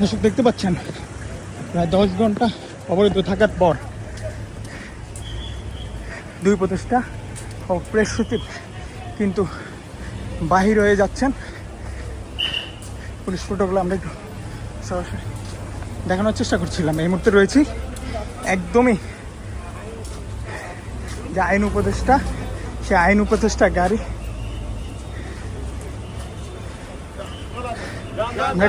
দর্শক, দেখতে পাচ্ছেন, প্রায় দশ ঘণ্টা অবরুদ্ধ থাকার পর দুই প্রতিষ্ঠা ও প্রেস সচিব কিন্তু বাহির হয়ে যাচ্ছেন। পুলিশ ফটোগুলো আমরা একটু সরাসরি দেখানোর চেষ্টা করছিলাম। এই মুহূর্তে রয়েছি একদমই যে আইন উপদেষ্টা, সে আইন উপদেষ্টা গাড়ি। আমরা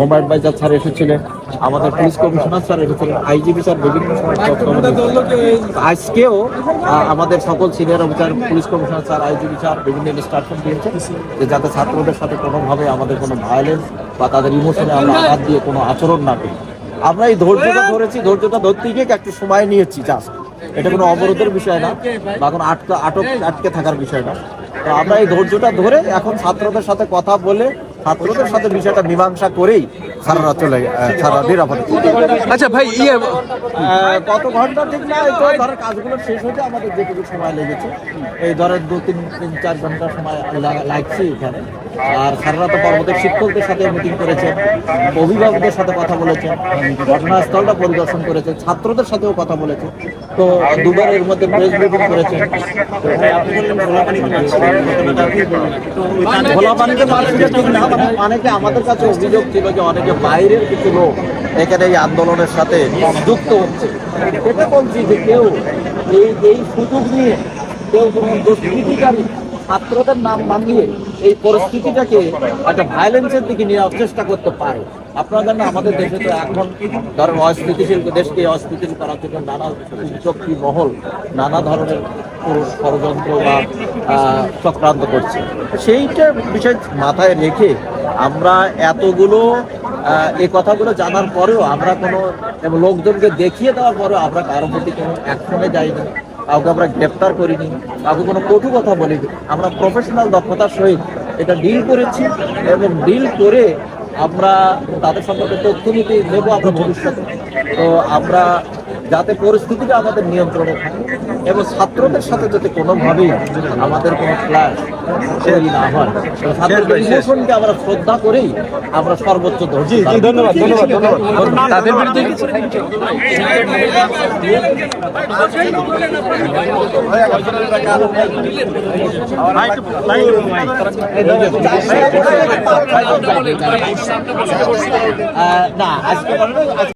মোবাইল বাইজার স্যার এসেছিলেন, আমাদের পুলিশ কমিশনার স্যার এসেছিলেন, আইজিপি স্যার, বিভিন্ন আজকেও আমাদের সকল senior officer, police commissioner sir, IGP sir, বিভিন্ন ইনস্ট্রাকশন দিয়েছেন যে যাতে ছাত্রদের সাথে কোনোভাবে আমাদের কোনো ভায়োলেন্স বা তাদের ইমোশনে আমরা আঘাত দিয়ে কোনো আচরণ না করি। আমরা এই ধৈর্যটা ধরেছি, ধৈর্যটা ধরতে গিয়ে একটু সময় নিয়েছি জাস্ট এটা কোনো অবরোধের বিষয় না, বা কোনো আটকা, আটক, আটকে থাকার বিষয় না। তো আমরা এই ধৈর্যটা ধরে এখন ছাত্রদের সাথে কথা বলে ছাত্রদের সাথে বিষয়টা মীমাংসা করেই সারারা চলে আহ, সারা নিরাপদে। আচ্ছা ভাই ইয়ে কত ঘণ্টা ঠিক না এই তো ধরেন কাজগুলো শেষ হতে আমাদের যেটুকু সময় লেগেছে। এই ধরেন দু তিন তিন চার ঘণ্টা সময় লাগছে এখানে। আর সারা তো পর্বতের শিক্ষকদের সাথে মিটিং করেছেন অভিভাবকদের সাথে কথা বলেছেন ঘটনাস্থলটা পরিদর্শন করেছে ছাত্রদের সাথেও কথা বলেছে তো দুবার এর মধ্যে প্রেস ব্রিফিং করেছেন। ভোলা পানিতে মারপিটে ঠিক না মানে অনেকে আমাদের কাছে অভিযোগ ছিল যে অনেকে বাইরের কিছু লোক এখানে এই আন্দোলনের সাথে যুক্ত হচ্ছে। এটা বলছি যে কেউ এই এই সুযোগ নিয়ে কেউ কোনো দুষ্কৃতিকারী ছাত্রদের নাম ভাঙিয়ে এই পরিস্থিতিটাকে একটা ভায়োলেন্সের দিকে নেওয়ার চেষ্টা করতে পারে। আপনারা জানেন আমাদের দেশে তো এখন ধরেন অস্থিতিশীল দেশকে অস্থিতিশীল করার জন্য নানা শক্তি মহল নানা ধরনের ষড়যন্ত্র বা চক্রান্ত করছে। সেইটা বিষয় মাথায় রেখে আমরা এতগুলো এই কথাগুলো জানার পরেও আমরা কোনো লোকজনকে দেখিয়ে দেওয়ার পরেও আমরা কারও প্রতি কোনো অ্যাকশনে যাইনি, কাউকে আমরা গ্রেপ্তার করিনি, কাউকে কোনো কটু কথা বলিনি। আমরা প্রফেশনাল দক্ষতার সহিত এটা ডিল করেছি এবং ডিল করে আমরা তাদের সম্পর্কে তথ্য নিতে নেব আমরা ভবিষ্যতে। তো আমরা যাতে পরিস্থিতিটা আমাদের নিয়ন্ত্রণে থাকে। এবং ছাত্রদের সাথে যাতে কোনোভাবেই আমাদের কোনো ক্লাস না হয় এবং ছাত্রদের ইমোশনকে আমরা শ্রদ্ধা করেই আমরা সর্বোচ্চ ধৈর্য ধন্যবাদ ধন্যবাদ ধন্যবাদ। তাদের বিরুদ্ধে না আজকে